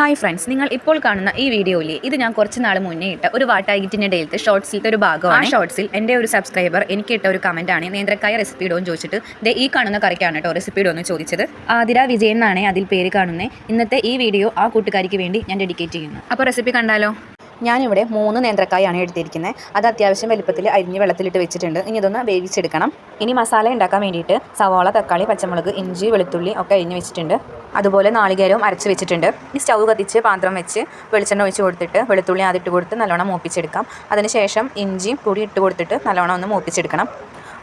Hi friends നിങ്ങൾ ഇപ്പോൾ കാണുന്ന ഈ വീഡിയോയിൽ ഇത് ഞാൻ കുറച്ച് നാൾ മുന്നേ ഇട്ട ഒരു വാട്ടായിറ്റിന്റെ ഡേലത്തെ ഷോർട്സിലത്തെ ഒരു ഭാഗമാണ്. ഷോർട്സിൽ എന്റെ ഒരു സബ്സ്ക്രൈബർ എനിക്ക് ഇട്ട ഒരു കമന്റ് ആണ്. നേന്ത്രക്കായ റെസിപ്പി ഇടുമെന്ന് ചോദിച്ചിട്ട് ദേ ഈ കാണുന്ന കറിക്കാണ് കേട്ടോ റെസിപ്പി ഇടുമെന്ന് ചോദിച്ചത്. ആതിര വിജയൻ എന്നാണ് അതിൽ പേര് കാണുന്നത് ഇന്നത്തെ ഈ വീഡിയോ ആ കൂട്ടുകാരിക്ക് വേണ്ടി ഞാൻ ഡെഡിക്കേറ്റ് ചെയ്യുന്നു. അപ്പോൾ റെസിപ്പി കണ്ടാലോ? ഞാനിവിടെ മൂന്ന് നേന്ത്രക്കായാണ് എടുത്തിരിക്കുന്നത്. അത് അത്യാവശ്യം വലിപ്പത്തിൽ അരിഞ്ഞ് വെള്ളത്തിലിട്ട് വെച്ചിട്ടുണ്ട്. ഇനി ഇതൊന്ന് വേവിച്ചെടുക്കണം. ഇനി മസാല ഉണ്ടാക്കാൻ വേണ്ടിയിട്ട് സവാള തക്കാളി പച്ചമുളക് ഇഞ്ചി വെളുത്തുള്ളി ഒക്കെ അരിഞ്ഞ് വെച്ചിട്ടുണ്ട്. അതുപോലെ നാളികേരവും അരച്ച് വെച്ചിട്ടുണ്ട്. ഈ സ്റ്റൗ കത്തിച്ച് പാത്രം വെച്ച് വെളിച്ചെണ്ണ ഒഴിച്ച് കൊടുത്തിട്ട് വെളുത്തുള്ളി അതിട്ട് കൊടുത്ത് നല്ലോണം മൂപ്പിച്ചെടുക്കാം. അതിനുശേഷം ഇഞ്ചിയും കൂടി ഇട്ട് കൊടുത്തിട്ട് നല്ലോണം ഒന്ന് മൂപ്പിച്ചെടുക്കണം.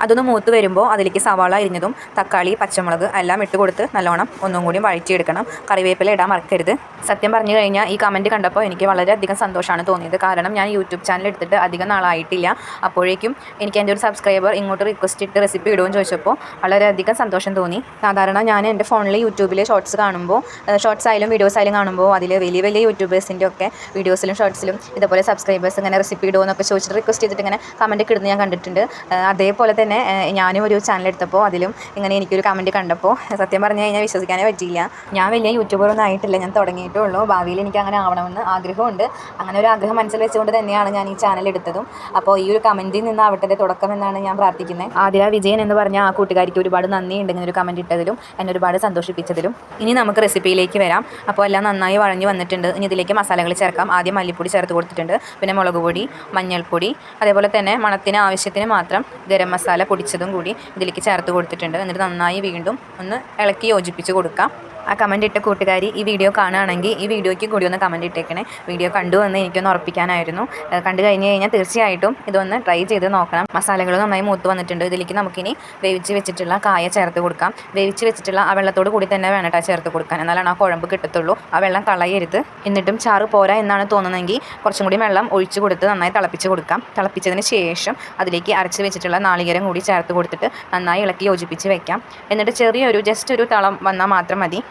അതൊന്ന് മൂത്ത് വരുമ്പോൾ അതിലേക്ക് സവാള അരിഞ്ഞതും തക്കാളി പച്ചമുളക് എല്ലാം ഇട്ട് കൊടുത്ത് നല്ലോണം ഒന്നും കൂടി വഴറ്റിയെടുക്കണം. കറിവേപ്പില ഇടാൻ മറക്കരുത്. സത്യം പറഞ്ഞു കഴിഞ്ഞാൽ ഈ കമന്റ് കണ്ടപ്പോൾ എനിക്ക് വളരെയധികം സന്തോഷമാണ് തോന്നിയത്. കാരണം ഞാൻ യൂട്യൂബ് ചാനൽ എടുത്തിട്ട് അധികം നാളായിട്ടില്ല. അപ്പോഴേക്കും എനിക്ക് എന്റെ ഒരു സബ്സ്ക്രൈബർ ഇങ്ങോട്ട് റിക്വസ്റ്റ് ഇട്ട് റെസിപ്പി ഇടുമെന്ന് ചോദിച്ചപ്പോൾ വളരെയധികം സന്തോഷം തോന്നി. സാധാരണ ഞാൻ എന്റെ ഫോണിൽ യൂട്യൂബിൽ ഷോർട്സ് കാണുമ്പോൾ ഷോർട്സ് ആയാലും വീഡിയോസ് ആയാലും കാണുമ്പോൾ അതിൽ വലിയ വലിയ യൂട്യൂബേഴ്സിന്റെ ഒക്കെ വീഡിയോസിലും ഷോർട്സിലും ഇതുപോലെ സബ്സ്ക്രൈബേഴ്സ് ഇങ്ങനെ റെസിപ്പി ഇടുമോ എന്നൊക്കെ ചോദിച്ചിട്ട് റിക്വസ്റ്റ് ചെയ്തിട്ട് ഇങ്ങനെ കമന്റ് ഇടുന്നത് ഞാൻ കണ്ടിട്ടുണ്ട്. അതേപോലെ തന്നെ ഏഹ് ഞാനും ഒരു ചാനൽ എടുത്തപ്പോൾ അതിലും ഇങ്ങനെ എനിക്കൊരു കമന്റ് കണ്ടപ്പോൾ സത്യം പറഞ്ഞു കഴിഞ്ഞാൽ വിശ്വസിക്കാനേ പറ്റിയില്ല. ഞാൻ വലിയ യൂട്യൂബർ ഒന്നും ആയിട്ടില്ല ഞാൻ തുടങ്ങിയിട്ടേ ഉള്ളൂ. ഭാവിയിൽ എനിക്ക് അങ്ങനെ ആവണമെന്ന് ആഗ്രഹമുണ്ട്. അങ്ങനെ ഒരു ആഗ്രഹം മനസ്സിൽ വെച്ചുകൊണ്ട് തന്നെയാണ് ഞാൻ ഈ ചാനൽ എടുത്തതും. അപ്പോൾ ഈ ഒരു കമന്റിൽ നിന്ന് അവിടുത്തെ തുടക്കം എന്നാണ് ഞാൻ പ്രാർത്ഥിക്കുന്നത് ആതിര വിജയൻ എന്ന് പറഞ്ഞ ആ കൂട്ടുകാരിക്ക് ഒരുപാട് നന്ദിയുണ്ട് ഇങ്ങനെ ഒരു കമന്റ് ഇട്ടതിലും എന്നെ ഒരുപാട് സന്തോഷിപ്പിച്ചതിലും. ഇനി നമുക്ക് റെസിപ്പിയിലേക്ക് വരാം. അപ്പോൾ എല്ലാം നന്നായി വഴഞ്ഞു വന്നിട്ടുണ്ട്. ഇനി ഇതിലേക്ക് മസാലകൾ ചേർക്കാം. ആദ്യം മല്ലിപ്പൊടി ചേർത്ത് കൊടുത്തിട്ടുണ്ട്. പിന്നെ മുളക് പൊടി മഞ്ഞൾപ്പൊടി അതേപോലെ തന്നെ മണത്തിന് ആവശ്യത്തിന് മാത്രം ഗരം മസാല പൊടിച്ചതും കൂടി ഇതിലേക്ക് ചേർത്ത് കൊടുത്തിട്ടുണ്ട്. എന്നിട്ട് നന്നായി വീണ്ടും ഒന്ന് ഇളക്കി യോജിപ്പിച്ച് കൊടുക്കാം. ആ കമന്റ് ഇട്ട കൂട്ടുകാരി ഈ വീഡിയോ കാണുകയാണെങ്കിൽ ഈ വീഡിയോയ്ക്ക് കൂടി ഒന്ന് കമന്റ് ഇട്ടേക്കണേ. വീഡിയോ കണ്ടു എന്ന് എനിക്കൊന്ന് ഉറപ്പിക്കാനായിരുന്നു. കണ്ടു കഴിഞ്ഞ് കഴിഞ്ഞാൽ തീർച്ചയായിട്ടും ഇതൊന്ന് ട്രൈ ചെയ്ത് നോക്കണം. മസാലകൾ നന്നായി മൂത്ത് വന്നിട്ടുണ്ട്. ഇതിലേക്ക് നമുക്കിനി വേവിച്ച് വെച്ചിട്ടുള്ള കായ ചേർത്ത് കൊടുക്കാം. വേവിച്ച് വെച്ചിട്ടുള്ള ആ വെള്ളത്തോട് കൂടി തന്നെ വേണട്ടാ ചേർത്ത് കൊടുക്കാൻ. എന്നാലാണ് ആ കുഴമ്പ് കിട്ടത്തുള്ളൂ. ആ വെള്ളം കളയരുത്. എന്നിട്ടും ചാറ് പോരാ എന്നാണ് തോന്നുന്നതെങ്കിൽ കുറച്ചും കൂടി വെള്ളം ഒഴിച്ചു കൊടുത്ത് നന്നായി തിളപ്പിച്ച് കൊടുക്കാം. തിളപ്പിച്ചതിന് ശേഷം അതിലേക്ക് അരച്ച് വെച്ചിട്ടുള്ള നാളികേരം കൂടി ചേർത്ത് കൊടുത്തിട്ട് നന്നായി ഇളക്കി യോജിപ്പിച്ച് വെക്കാം. എന്നിട്ട് ചെറിയൊരു ജസ്റ്റ് ഒരു തളം വന്നാൽ മാത്രം മതി.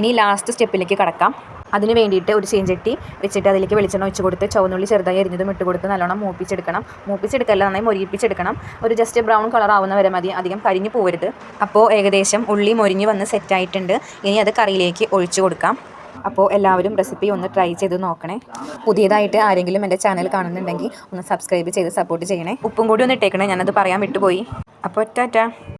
ഇനി ലാസ്റ്റ് സ്റ്റെപ്പിലേക്ക് കടക്കാം. അതിന് വേണ്ടിയിട്ട് ഒരു ചീഞ്ചട്ടി വെച്ചിട്ട് അതിലേക്ക് വെളിച്ചെണ്ണ ഒഴിച്ച് കൊടുത്ത് ചുവന്നുള്ളി ചെറുതായി അരിഞ്ഞതും ഇട്ട് കൊടുത്ത് നല്ലോണം മൂപ്പിച്ചെടുക്കണം. മൂപ്പിച്ചെടുക്കല്ല നന്നായി മൊരിയിപ്പിച്ചെടുക്കണം. ഒരു ജസ്റ്റ് ബ്രൗൺ കളർ ആവുന്ന വരെ മതി. അധികം കരിഞ്ഞു പോകരുത് അപ്പോൾ ഏകദേശം ഉള്ളി മൊരിഞ്ഞ് വന്ന് സെറ്റായിട്ടുണ്ട് ഇനി അത് കറിയിലേക്ക് ഒഴിച്ചു കൊടുക്കാം. അപ്പോൾ എല്ലാവരും റെസിപ്പി ഒന്ന് ട്രൈ ചെയ്ത് നോക്കണേ. പുതിയതായിട്ട് ആരെങ്കിലും എന്റെ ചാനൽ കാണുന്നുണ്ടെങ്കിൽ ഒന്ന് സബ്സ്ക്രൈബ് ചെയ്ത് സപ്പോർട്ട് ചെയ്യണേ. ഉപ്പും കൂടി ഒന്ന് ഇട്ടേക്കണേ ഞാനത് പറയാൻ വിട്ടുപോയി. അപ്പോൾ ടാറ്റ.